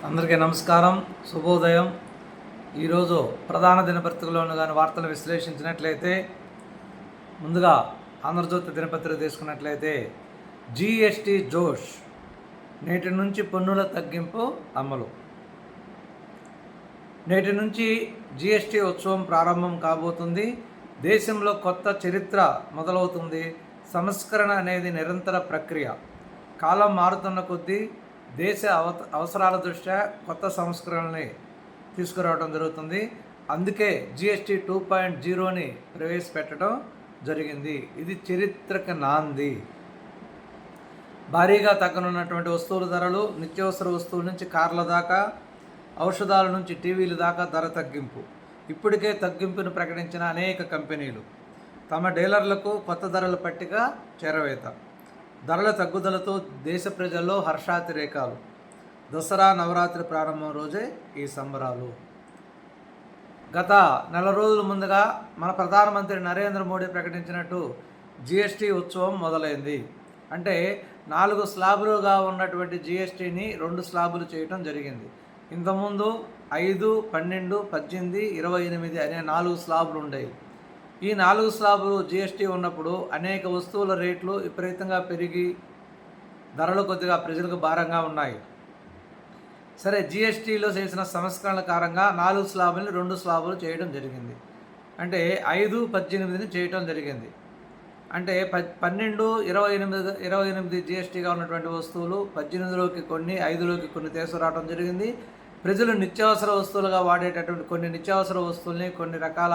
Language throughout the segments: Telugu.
అందరికీ నమస్కారం శుభోదయం. ఈరోజు ప్రధాన దినపత్రికలోను కానీ వార్తలు విశ్లేషించినట్లయితే ముందుగా ఆంధ్రజ్యోతి దినపత్రిక తీసుకున్నట్లయితే జిఎస్టి జోష్ నేటి నుంచి పన్నుల తగ్గింపు అమలు. నేటి నుంచి జిఎస్టి ఉత్సవం ప్రారంభం కాబోతుంది. దేశంలో కొత్త చరిత్ర మొదలవుతుంది. సంస్కరణ అనేది నిరంతర ప్రక్రియ. కాలం మారుతున్న కొద్దీ దేశ అవ అవసరాల దృష్ట్యా కొత్త సంస్కరణల్ని తీసుకురావడం జరుగుతుంది. అందుకే జిఎస్టి టూ పాయింట్ జీరోని ప్రవేశపెట్టడం జరిగింది. ఇది చరిత్రక నాంది. భారీగా తగ్గనున్నటువంటి వస్తువుల ధరలు నిత్యావసర వస్తువుల నుంచి కార్ల దాకా ఔషధాల నుంచి టీవీల దాకా ధర తగ్గింపు. ఇప్పటికే తగ్గింపును ప్రకటించిన అనేక కంపెనీలు. తమ డీలర్లకు కొత్త ధరల పట్టిక చేరవేత. ధరల తగ్గుదలతో దేశ ప్రజల్లో హర్షాతిరేకాలు. దసరా నవరాత్రి ప్రారంభం రోజే ఈ సంబరాలు. గత నెల రోజుల ముందుగా మన ప్రధానమంత్రి నరేంద్ర మోడీ ప్రకటించినట్టు జిఎస్టీ ఉత్సవం మొదలైంది. అంటే నాలుగు స్లాబులుగా ఉన్నటువంటి జిఎస్టీని రెండు స్లాబులు చేయటం జరిగింది. ఇంతకుముందు ఐదు పన్నెండు పద్దెనిమిది ఇరవై ఎనిమిది అనే నాలుగు స్లాబులు ఉండేవి ఈ నాలుగు స్లాబులు జిఎస్టీ ఉన్నప్పుడు అనేక వస్తువుల రేట్లు విపరీతంగా పెరిగి ధరలు కొద్దిగా ప్రజలకు భారంగా ఉన్నాయి. సరే జిఎస్టీలో చేసిన సంస్కరణల కారణంగా నాలుగు స్లాబుల్ని రెండు స్లాబులు చేయడం జరిగింది. అంటే ఐదు పద్దెనిమిదిని చేయటం జరిగింది. అంటే ప పన్నెండు ఇరవై ఎనిమిది ఇరవై ఎనిమిది జిఎస్టీగా ఉన్నటువంటి వస్తువులు పద్దెనిమిదిలోకి కొన్ని ఐదులోకి కొన్ని తీసుకురావడం జరిగింది. ప్రజలు నిత్యావసర వస్తువులుగా వాడేటటువంటి కొన్ని నిత్యావసర వస్తువుల్ని కొన్ని రకాల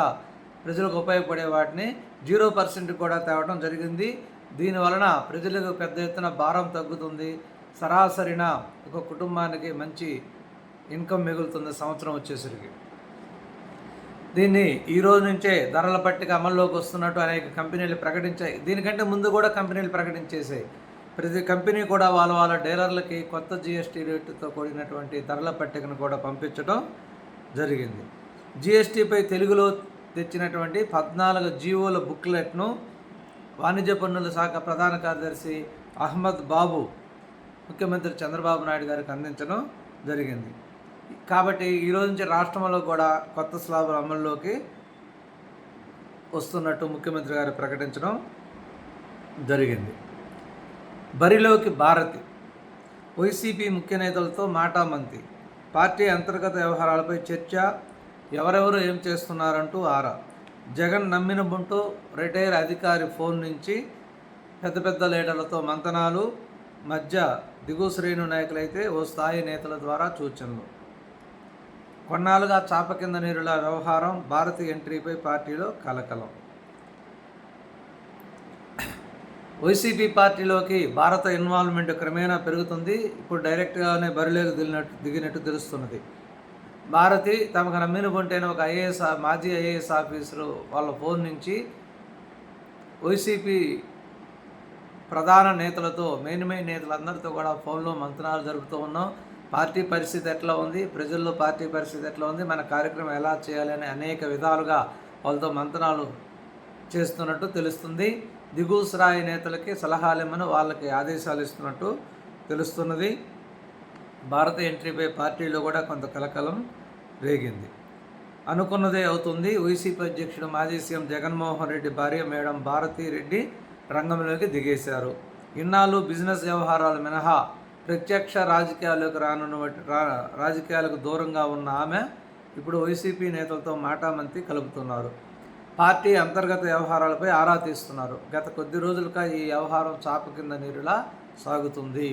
ప్రజలకు ఉపయోగపడే వాటిని జీరో పర్సెంట్ కూడా తేవడం జరిగింది. దీని వలన ప్రజలకు పెద్ద ఎత్తున భారం తగ్గుతుంది. సరాసరిన ఒక కుటుంబానికి మంచి ఇన్కమ్ మిగులుతుంది సంవత్సరం వచ్చేసరికి. దీన్ని ఈ రోజు నుంచే ధరల పట్టిక అమల్లోకి వస్తున్నట్టు అనేక కంపెనీలు ప్రకటించాయి. దీనికంటే ముందు కూడా కంపెనీలు ప్రకటించేసాయి ప్రతి కంపెనీ కూడా వాళ్ళ వాళ్ళ డీలర్లకి కొత్త జిఎస్టీ రేటుతో కూడినటువంటి ధరల పట్టికను కూడా పంపించడం జరిగింది. జిఎస్టీపై తెలుగులో తెచ్చినటువంటి పద్నాలుగు జీవోల బుక్లెట్ను వాణిజ్య పన్నుల శాఖ ప్రధాన కార్యదర్శి అహ్మద్ బాబు ముఖ్యమంత్రి చంద్రబాబు నాయుడు గారికి అందించడం జరిగింది. కాబట్టి ఈ రోజు నుంచి రాష్ట్రంలో కూడా కొత్త స్లాబులు అమల్లోకి వస్తున్నట్టు ముఖ్యమంత్రి గారు ప్రకటించడం జరిగింది. బరిలోకి భారతి వైసీపీ ముఖ్య నేతలతో మాటామంతి పార్టీ అంతర్గత వ్యవహారాలపై చర్చ ఎవరెవరు ఏం చేస్తున్నారంటూ ఆరా. జగన్ నమ్మిన బుంటూ రిటైర్ అధికారి ఫోన్ నుంచి పెద్ద పెద్ద లీడర్లతో మంతనాలు మధ్య దిగువ శ్రేణు నాయకులైతే ఓ స్థాయి నేతల ద్వారా సూచనలు. కొన్నాళ్ళుగా చాప కింద నీరుల వ్యవహారం భారతి ఎంట్రీపై పార్టీలో కలకలం. వైసీపీ పార్టీలోకి భారత ఇన్వాల్వ్మెంట్ క్రమేణా పెరుగుతుంది. ఇప్పుడు డైరెక్ట్గానే బరిలోకి దిగినట్టు దిగినట్టు తెలుస్తున్నది. భారతి తమకు నమ్మిన ఉంటేనే ఒక ఐఏఎస్ మాజీ ఐఏఎస్ ఆఫీసరు వాళ్ళ ఫోన్ నుంచి వైసీపీ ప్రధాన నేతలతో మెయిన్ మెయిన్ నేతలందరితో కూడా ఫోన్లో మంతనాలు జరుపుతూ ఉన్నాం. పార్టీ పరిస్థితి ఎట్లా ఉంది? ప్రజల్లో పార్టీ పరిస్థితి ఎట్లా ఉంది? మన కార్యక్రమం ఎలా చేయాలని అనేక విధాలుగా వాళ్ళతో మంతనాలు చేస్తున్నట్టు తెలుస్తుంది. దిగువ నేతలకి సలహాలు ఇమ్మని వాళ్ళకి ఆదేశాలు ఇస్తున్నట్టు తెలుస్తున్నది. భారత ఎంట్రీపై పార్టీలో కూడా కొంత కలకలం రేగింది. అనుకున్నదే అవుతుంది. వైసీపీ అధ్యక్షుడు మాజీ సీఎం జగన్మోహన్ రెడ్డి భార్య మేడం భారతీ రెడ్డి రంగంలోకి దిగేశారు. ఇన్నాళ్ళు బిజినెస్ వ్యవహారాలు మినహా ప్రత్యక్ష రాజకీయాలకు రానున్న రాజకీయాలకు దూరంగా ఉన్న ఆమె ఇప్పుడు వైసీపీ నేతలతో మాటామంతి కలుపుతున్నారు. పార్టీ అంతర్గత వ్యవహారాలపై ఆరా తీస్తున్నారు. గత కొద్ది రోజులుగా ఈ వ్యవహారం చాప కింద నీరులా సాగుతుంది.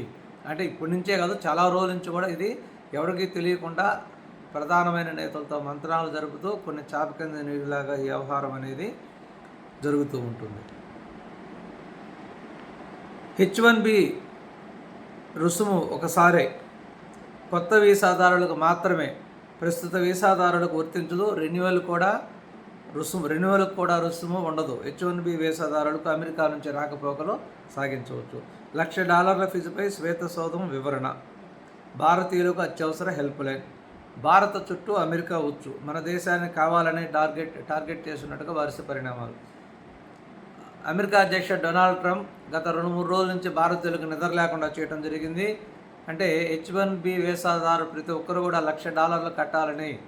అంటే ఇప్పటి నుంచే కాదు చాలా రోజుల నుంచి కూడా ఇది ఎవరికీ తెలియకుండా ప్రధానమైన నేతలతో మంత్రాలు జరుపుతూ కొన్ని చాప కింద నీరులాగా ఈ వ్యవహారం అనేది జరుగుతూ ఉంటుంది. హెచ్ వన్ బి రుసుము ఒకసారే. కొత్త వీసాదారులకు మాత్రమే. ప్రస్తుత వీసాదారులకు వర్తించదు రెన్యువల్ కూడా రుసుము రెన్యువల్కి కూడా రుసుము ఉండదు. హెచ్ వన్ బి వీసాదారులకు అమెరికా నుంచి రాకపోకలు సాగించవచ్చు. లక్ష డాలర్ల ఫీజుపై శ్వేత సౌధం వివరణ. భారతీయులకు అత్యవసర హెల్ప్ లైన్. భారత చుట్టూ అమెరికా వచ్చు మన దేశాన్ని కావాలని టార్గెట్ టార్గెట్ చేస్తున్నట్టుగా వరుస పరిణామాలు. అమెరికా అధ్యక్షుడు డొనాల్డ్ ట్రంప్ గత రెండు మూడు రోజుల నుంచి భారతీయులకు నిద్ర లేకుండా చేయడం జరిగింది. అంటే హెచ్ వన్ బి వేసాదారు ప్రతి ఒక్కరు కూడా లక్ష డాలర్లు కట్టాలని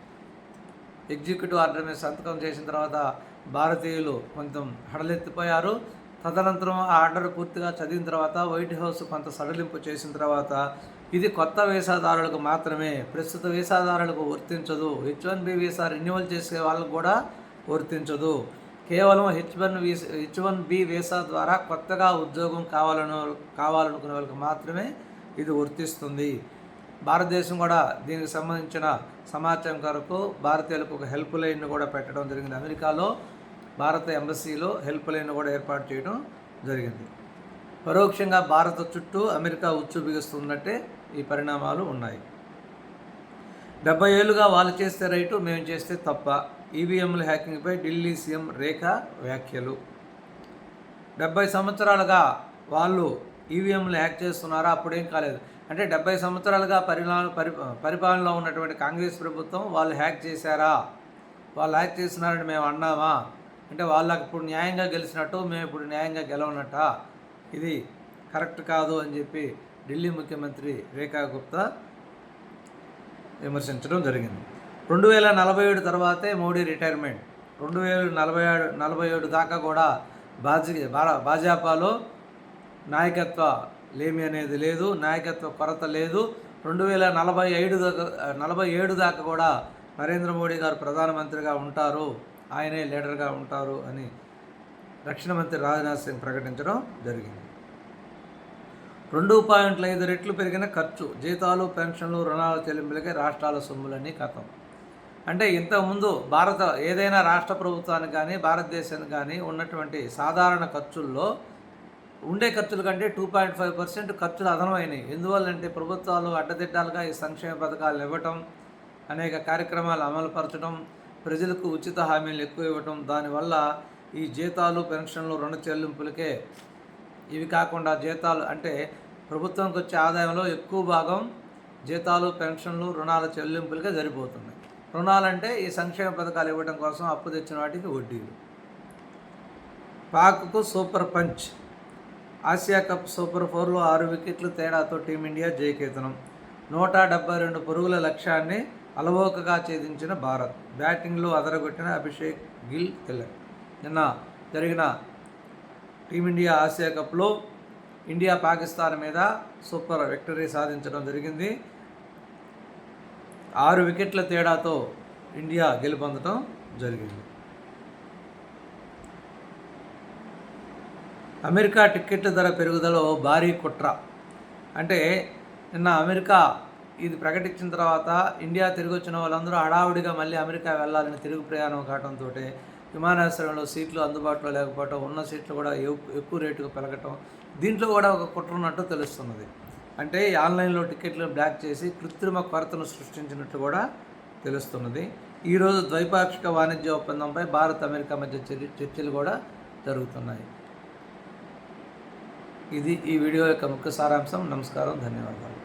ఎగ్జిక్యూటివ్ ఆర్డర్ మీద సంతకం చేసిన తర్వాత భారతీయులు కొంచెం హడలెత్తిపోయారు. తదనంతరం ఆ ఆర్డర్ పూర్తిగా చదివిన తర్వాత వైట్ హౌస్ కొంత సడలింపు చేసిన తర్వాత ఇది కొత్త వీసాదారులకు మాత్రమే ప్రస్తుత వీసాదారులకు వర్తించదు. H one B visa renewal చేసే వాళ్ళకు కూడా వర్తించదు. కేవలం H one visa H one B visa ద్వారా కొత్తగా ఉద్యోగం కావాలను కావాలనుకునే వాళ్ళకి మాత్రమే ఇది వర్తిస్తుంది. భారతదేశం కూడా దీనికి సంబంధించిన సమాచారం కొరకు భారతీయులకు ఒక హెల్ప్ లైన్ కూడా పెట్టడం జరిగింది. అమెరికాలో భారత ఎంబసీలో హెల్ప్ లైన్ కూడా ఏర్పాటు చేయడం జరిగింది. పరోక్షంగా భారత చుట్టూ అమెరికా ఉచ్చు బిగుస్తున్నట్టే ఈ పరిణామాలు ఉన్నాయి. డెబ్బై ఏళ్ళుగా వాళ్ళు చేస్తే రైటు మేము చేస్తే తప్ప ఈవీఎంల హ్యాకింగ్పై ఢిల్లీ సీఎం రేఖ వ్యాఖ్యలు. డెబ్బై సంవత్సరాలుగా వాళ్ళు ఈవీఎంలు హ్యాక్ చేస్తున్నారా? అప్పుడేం కాలేదు. అంటే డెబ్బై సంవత్సరాలుగా పరిణా పరి పరిపాలనలో ఉన్నటువంటి కాంగ్రెస్ ప్రభుత్వం వాళ్ళు హ్యాక్ చేశారా? వాళ్ళు హ్యాక్ చేస్తున్నారని మేము అన్నామా? అంటే వాళ్ళకి ఇప్పుడు న్యాయంగా గెలిచినట్టు మేము ఇప్పుడు న్యాయంగా గెలవనట ఇది కరెక్ట్ కాదు అని చెప్పి ఢిల్లీ ముఖ్యమంత్రి రేఖా గుప్తా విమర్శించడం జరిగింది. రెండు వేల నలభై ఏడు తర్వాతే మోడీ రిటైర్మెంట్. రెండు వేల నలభై ఏడు నలభై ఏడు దాకా కూడా బాజీ భాజపాలో నాయకత్వ లేమి అనేది లేదు నాయకత్వ కొరత లేదు. రెండు వేల నలభై ఐదు దాకా నలభై ఏడు దాకా కూడా నరేంద్ర మోడీ గారు ప్రధానమంత్రిగా ఉంటారు. ఆయనే లీడర్గా ఉంటారు అని రక్షణ మంత్రి రాజ్నాథ్ సింగ్ ప్రకటించడం జరిగింది. రెండు పాయింట్ల ఐదు రెట్లు పెరిగిన ఖర్చు జీతాలు పెన్షన్లు రుణాల చెల్లింపులకే రాష్ట్రాల సొమ్ములన్నీ కథం. అంటే ఇంతకుముందు భారత ఏదైనా రాష్ట్ర ప్రభుత్వానికి కానీ భారతదేశానికి కానీ ఉన్నటువంటి సాధారణ ఖర్చుల్లో ఉండే ఖర్చుల కంటే టూ పాయింట్ ఫైవ్ పర్సెంట్ ఖర్చులు అదనమైనవి. ఎందువల్లంటే ప్రభుత్వాలు అడ్డదిడ్డాలుగా ఈ సంక్షేమ పథకాలు ఇవ్వటం అనేక కార్యక్రమాలు అమలుపరచడం ప్రజలకు ఉచిత హామీలు ఎక్కువ ఇవ్వటం దానివల్ల ఈ జీతాలు పెన్షన్లు రుణ చెల్లింపులకే ఇవి కాకుండా జీతాలు అంటే ప్రభుత్వంకి వచ్చే ఆదాయంలో ఎక్కువ భాగం జీతాలు పెన్షన్లు రుణాల చెల్లింపులకే సరిపోతుంది రుణాలంటే ఈ సంక్షేమ పథకాలు ఇవ్వడం కోసం అప్పు తెచ్చిన వాటికి వడ్డీలు. పాక్కు super punch. Asia cup super ఫోర్లో ఆరు వికెట్లు తేడాతో టీమిండియా జయకేతనం. నూట డెబ్బై రెండు పరుగుల లక్ష్యాన్ని అలవోకగా ఛేదించిన భారత్. బ్యాటింగ్లో అదరగొట్టిన అభిషేక్ గిల్ తిలక్ నిన్న జరిగిన టీమిండియా ఆసియా కప్లో ఇండియా పాకిస్తాన్ మీద సూపర్ విక్టరీ సాధించడం జరిగింది. ఆరు వికెట్ల తేడాతో ఇండియా గెలుపొందడం జరిగింది. అమెరికా టిక్కెట్ల ధర పెరుగుదల భారీ కుట్ర. అంటే నిన్న అమెరికా ఇది ప్రకటించిన తర్వాత ఇండియా తిరిగి వచ్చిన వాళ్ళందరూ హడావుడిగా మళ్ళీ అమెరికా వెళ్ళాలని తిరుగు ప్రయాణం కావడంతో విమానాశ్రయంలో సీట్లు అందుబాటులో లేకపోవటం ఉన్న సీట్లు కూడా ఎక్కువ రేటుకు పెరగటం దీంట్లో కూడా ఒక కుట్ర ఉన్నట్టు తెలుస్తున్నది. అంటే ఆన్లైన్లో టికెట్లు బ్లాక్ చేసి కృత్రిమ కొరతను సృష్టించినట్లు కూడా తెలుస్తున్నది. ఈరోజు ద్వైపాక్షిక వాణిజ్య ఒప్పందంపై భారత్ అమెరికా మధ్య చర్చలు కూడా జరుగుతున్నాయి. ఇది ఈ వీడియో యొక్క ముఖ్య సారాంశం. నమస్కారం. ధన్యవాదాలు.